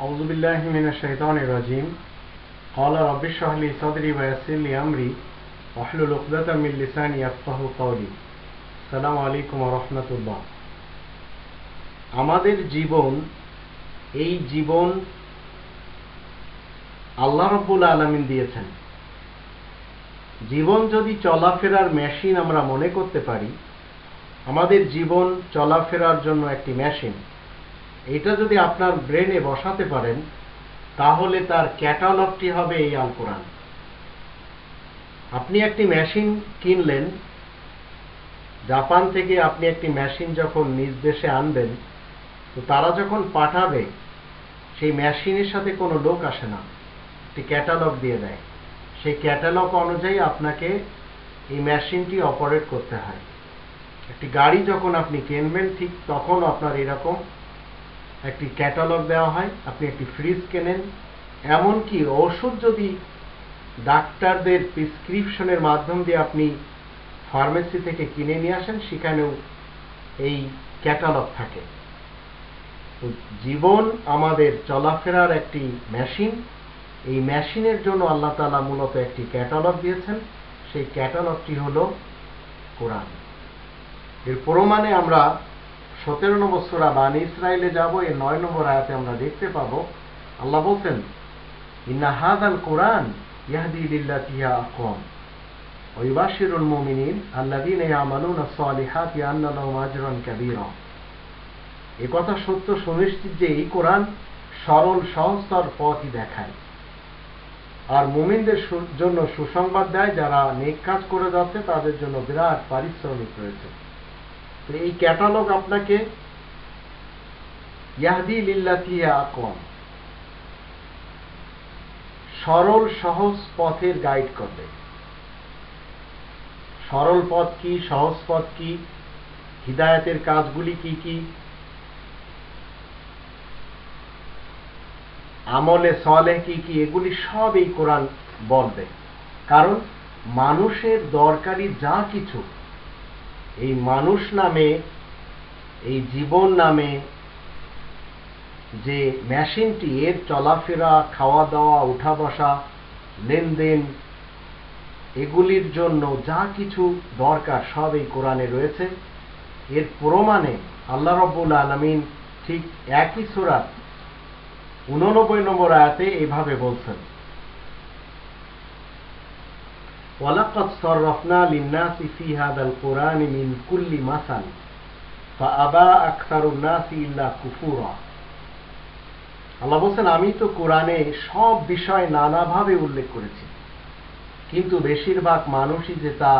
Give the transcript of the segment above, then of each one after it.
أعوذ بالله من الشيطان الرجيم قال رب اشرح لي صدري ويسر لي أمري واحلل عقدة من لساني يفقه قولي السلام عليكم ورحمة الله আমাদের জীবন এই জীবন আল্লাহ রব্বুল আলমিন দিয়েছেন জীবন যদি চলাফেরার মেশিন আমরা মনে করতে পারি আমাদের জীবন চলাফেরার জন্য একটি মেশিন এটা যদি আপনার ব্রেনে বসাতে পারেন, তাহলে তার ক্যাটালগটি হবে এই আল কোরআন আপনি একটি মেশিন কিনলেন, জাপান থেকে আপনি একটি মেশিন যখন নিজ দেশে আনবেন, তো তারা যখন পাঠাবে, সেই মেশিনের সাথে কোনো লোক আসে না, একটি ক্যাটালগ দিয়ে দেয়। সেই ক্যাটালগ অনুযায়ী আপনাকে এই মেশিনটি অপারেট করতে হয়। একটি গাড়ি যখন আপনি কিনবেন, ঠিক তখন আপনার এরকম একটি ক্যাটালগ দেওয়া হয়, আপনি একটি ফ্রিজ কেনেন। এমনকি ওষুধ যদি ডাক্তারদের প্রিসক্রিপশনের মাধ্যম দিয়ে আপনি ফার্মেসি থেকে কিনে নিয়ে আসেন, সেখানেও এই ক্যাটালগ থাকে। জীবন আমাদের চলাফেরার একটি মেশিন এই মেশিনের জন্য আল্লাহ তালা মূলত একটি ক্যাটালগ দিয়েছেন। সেই ক্যাটালগটি হল কোরআন। এর প্রমাণে আমরা সতেরো নম্বর সুরা বান ইসরায়েলে যাব এর নয় নম্বর আয়াতে আমরা দেখতে পাবো আল্লাহ বলছেন ইন্না হাদ আল কোরআন ইয়াহদি লিল্লাতিহা আকম ويبشر المؤمنين الذين يعملون الصالحات أن لهم أجرا كبيرا এ কথা সত্য সুনিশ্চিত যে এই কোরআন সরল সহস্তর পথই দেখায় আর মুমিনদের জন্য সুসংবাদ দেয় যারা নেক কাজ করে যাচ্ছে তাদের জন্য বিরাট পারিশ্রমিক রয়েছে তো এই ক্যাটালগ আপনাকে ইয়াহদি লিল্লাতিয়া আকম সরল, সহজ পথের গাইড করবে। সরল পথ কি, সহজ পথ কি, হিদায়তের কাজগুলি কি কি? আমলে সলে কি কি? এগুলি সব এই কোরআন বলবে। কারণ মানুষের দরকারি যা কিছু এই মানুষ নামে, এই জীবন নামে যে মেশিনটি, এর চলাফেরা খাওয়া দাওয়া উঠা বসা লেনদেন, এগুলির জন্য যা কিছু দরকার সব এই কোরআনে রয়েছে। এর প্রমাণে আল্লাহ রব্বুল আলমিন ঠিক একই সুরাত উননব্বই নম্বর আয়াতে এভাবে বলছেন ولقد صرفنا للناس في هذا القرآن من كل مثل فأبى أكثر الناس إلا كفورا আল্লাহ বলছেন আমি তো কোরআনে সব বিষয় নানাভাবে উল্লেখ করেছি কিন্তু বেশিরভাগ মানুষই যে তা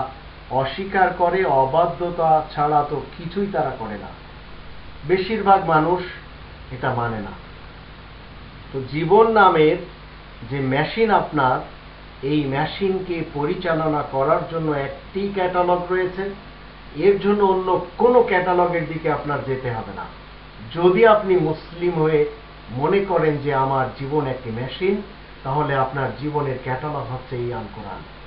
অস্বীকার করে অবাধ্যতা ছাড়া তো কিছুই তারা করে না বেশিরভাগ মানুষ এটা মানে না তো জীবন নামের যে মেশিন আপনার এই মেশিনকে পরিচালনা করার জন্য একটি ক্যাটালগ রয়েছে। এর জন্য অন্য কোনো ক্যাটালগের দিকে আপনার যেতে হবে না। যদি আপনি মুসলিম হয়ে মনে করেন যে আমার জীবন একটি মেশিন, তাহলে আপনার জীবনের ক্যাটালগ হচ্ছে এই আল কোরআন।